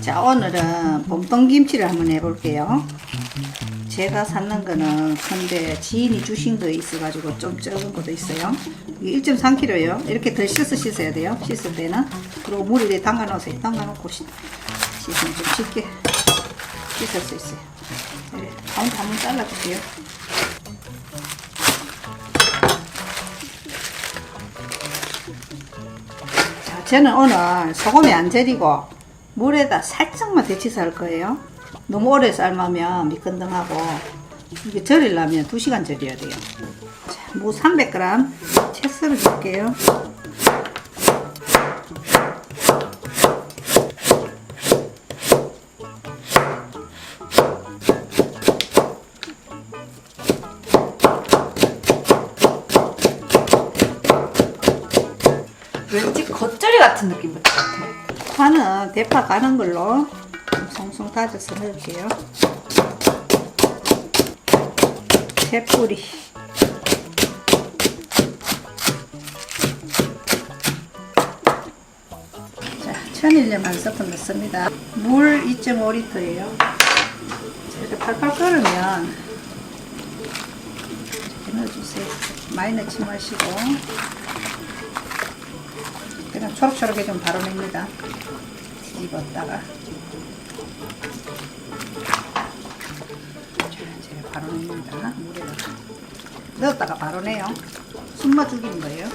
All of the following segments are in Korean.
자 오늘은 봄동김치를 한번 해볼게요. 제가 샀는 거는 근데 지인이 주신 거 있어 가지고 좀 적은 것도 있어요. 이게 1.3kg요. 이렇게 덜 씻어 씻어야 돼요. 씻을 때는. 그리고 물에 담가 놓으세요. 담가 놓고 씻- 씻으면 좀 쉽게 씻을 수 있어요. 네, 가운데 한번 잘라줄게요. 자, 저는 오늘 소금에 안 절이고 물에다 살짝만 할 거예요. 너무 오래 삶으면 미끈덩하고 이게 절이려면 2시간 절여야 돼요. 자, 무 300g 채 썰어 줄게요. 왠지 겉절이 같은 느낌 같아. 파는 대파 가는 걸로 좀 송송 다져서 넣을게요. 채뿌리. 자, 천일염 한 스푼 넣습니다. 물 2.5리터예요. 이렇게 팔팔 끓으면 이렇게 넣어주세요. 많이 넣지 마시고. 그냥 초록초록해 좀 바로 냅니다. 뒤집었다가. 자, 이제 바로 냅니다. 물에다가. 넣었다가 바로 내요. 숨만 죽이는 거예요.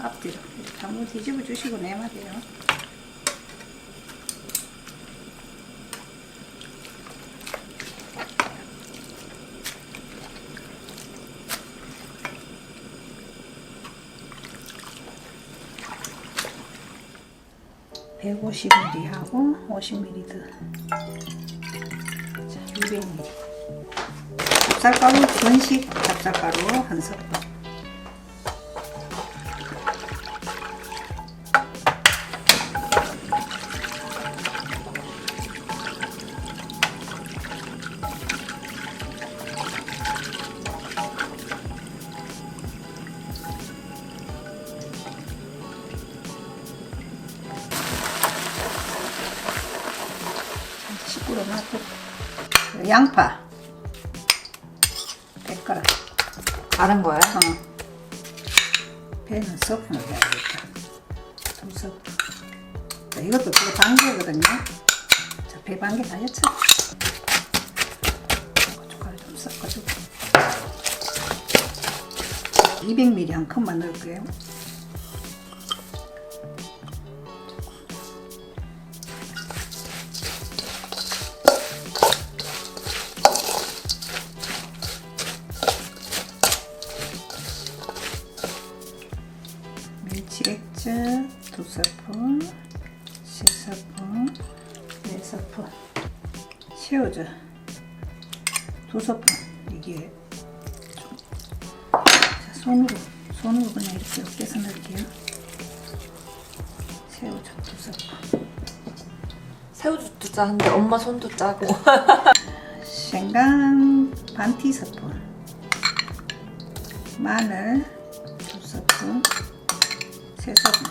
앞뒤로 이렇게 한번 뒤집어 주시고 내면 돼요. 150ml 하고 50ml 더. 자, 200ml. 찹쌀가루 전식 찹쌀가루 한 스푼. 시끄러 놔두고 양파 100g 다른 거야? 어. 배는 스푼을 해야겠다. 두 스푼 자, 이것도 그거 반개거든요. 자, 배 반개 다 했죠 고춧가루 좀 섞어주고. 200ml 한 컵만 넣을게요 멸치액젓 두 스푼, 세 스푼, 네 스푼, 새우젓 두 스푼. 이게 좀 자, 손으로 손으로 그냥 이렇게 엮여서 넣을게요. 새우젓 두 스푼, 새우젓도 짜는데 엄마 손도 짜고. 생강 반 티스푼, 마늘 두 스푼, 세 스푼.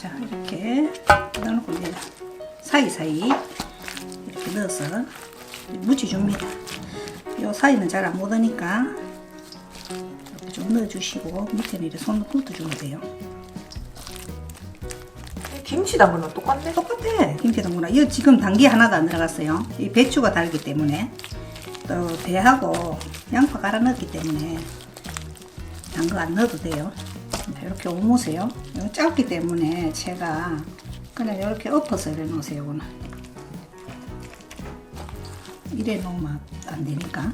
자 이렇게 넣어놓고 이제 사이사이 이렇게 넣어서 묻혀줍니다. 요 사이는 잘 안 묻으니까 이렇게 좀 넣어주시고 밑에는 이렇게 손으로 훑어주면 돼요. 김치 거 똑같네? 똑같아 김치 담그나. 이거 지금 단계 하나도 안 들어갔어요. 이 배추가 달기 때문에. 또 배하고 양파 갈아 넣었기 때문에 단 거 안 넣어도 돼요 이렇게 오무세요. 짧기 때문에 제가 그냥 이렇게 엎어서 이래 놓으세요. 이래 놓으면 안 되니까.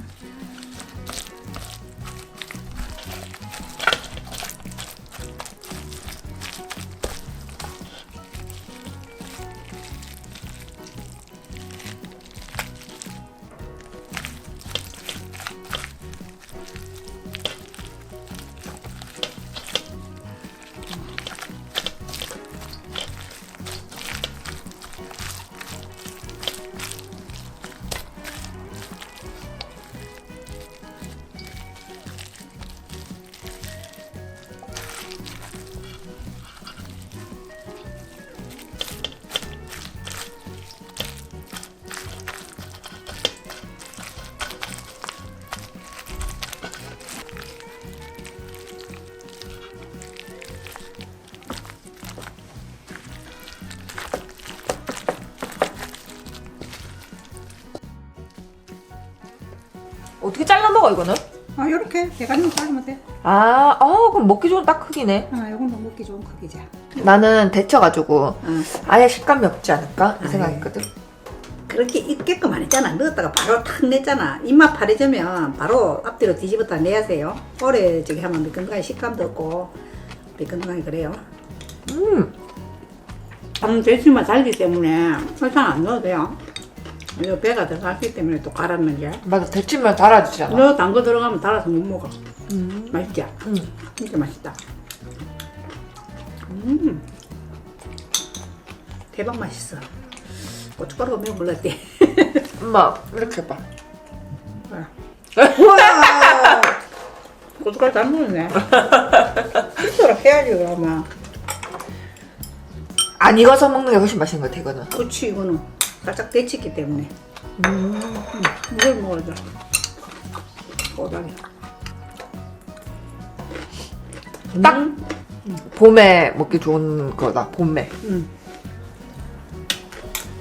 어떻게 잘라 먹어 이거는? 아 이렇게 대가리만 자르면 돼. 아, 어 그럼 먹기 좋은 딱 크기네. 아 이건 먹기 좋은 크기죠. 나는 데쳐가지고 응. 아예 식감이 없지 않을까 이. 생각했거든. 그렇게 익게끔 안 했잖아. 넣었다가 바로 탁 냈잖아. 입맛 파래지면 바로 앞뒤로 뒤집었다 내야세요. 오래 저기 하면 미끈하게 식감도 없고 미끈하게 그래요. 음, 음, 대추만 달기 때문에 설탕 안 넣어도 돼요. 이거 배가 들어갔기 때문에 또 갈았는 게. 맞아 데치면 달아지잖아. 너 단 거 들어가면 달아서 못 먹어. 음, 맛있지? 음. 진짜 맛있다. 음. 대박 맛있어. 고춧가루가 매우 몰랐대. 엄마 이렇게 해봐. 우와! 고춧가루 잘 먹었네. 실수로 해야지, 그러면. 안 익어서 먹는 게 훨씬 맛있는 것 같아 이거는. 그치, 이거는. 살짝 데치기 때문에. 음. 음, 이걸 먹어야죠. 꼬다리. 딱 봄에 먹기 좋은 거다 봄에. 음.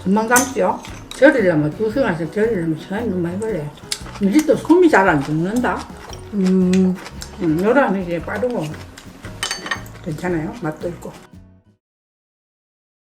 금방 담죠? 절이려면 두 시간씩 절이려면 시간이 너무 많이 걸려요. 이집도 솜이 잘 안 죽는다. 음, 음, 요라는 게 빠르고 괜찮아요. 맛도 있고.